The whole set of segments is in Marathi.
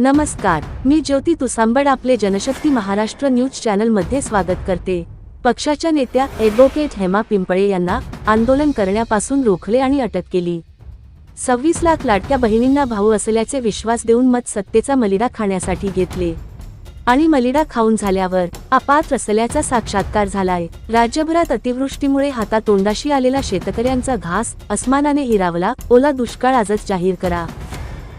नमस्कार मी ज्योती तुसांबड आपले जनशक्ती महाराष्ट्र न्यूज चॅनलमध्ये स्वागत करते. पक्षाच्या नेत्या ॲडव्होकेट हेमा पिंपळे यांना आंदोलन करण्यापासून रोखले आणि अटक केली. सव्वीस लाख लाडक्या बहिणींना भाऊ असल्याचे विश्वास देऊन मत सत्तेचा मलिडा खाण्यासाठी घेतले. आणि मलिडा खाऊन झाल्यावर अपात्र असल्याचा साक्षात्कार झालाय. राज्यभरात अतिवृष्टीमुळे हातातोंडाशी आलेला शेतकऱ्यांचा घास अस्मानाने हिरावला ओला दुष्काळ आजच जाहीर करा.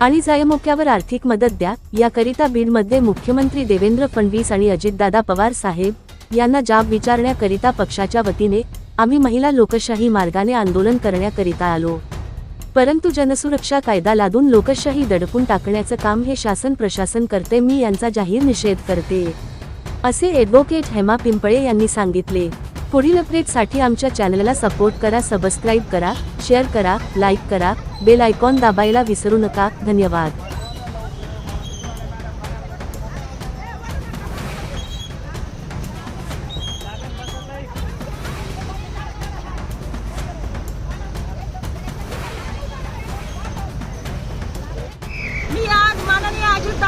आणि जायमोक्यावर आर्थिक मदत द्या. याकरिता बीडमध्ये मुख्यमंत्री देवेंद्र फडणवीस आणि अजितदादा पवार साहेब यांना जाब विचारण्याकरिता पक्षाच्या वतीने आम्ही महिला लोकशाही मार्गाने आंदोलन करण्याकरिता आलो. परंतु जनसुरक्षा कायदा लादून लोकशाही दडपून टाकण्याचं काम हे शासन प्रशासन करते मी यांचा जाहीर निषेध करते. असे ॲडव्होकेट हेमा पिंपळे यांनी सांगितले. पुढील अपडेटसाठी आमच्या चॅनलला सपोर्ट करा सबस्क्राईब करा शेअर करा लाईक करा बेल आयकॉन दाबायला विसरू नका. धन्यवाद.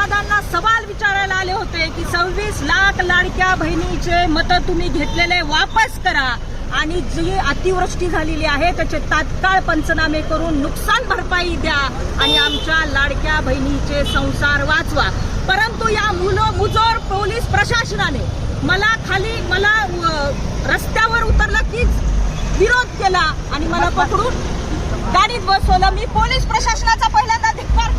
दादांना सवाल विचारायला आले होते की सव्वीस लाख लाडक्या बहिणीचे मत तुम्ही घेतलेले वापस करा. आणि जी अतिवृष्टी झालेली आहे त्याचे तात्काळ पंचनामे करून नुकसान भरपाई द्या आणि आमच्या लाडक्या बहिणीचे संसार वाचवा. परंतु या मुलं मुजोर पोलीस प्रशासनाने मला खाली मला रस्त्यावर उतरलं कीच विरोध केला आणि मला पकडून गाडीत बसवलं. मी पोलीस प्रशासनाचा पहिल्यांदा धिक्कार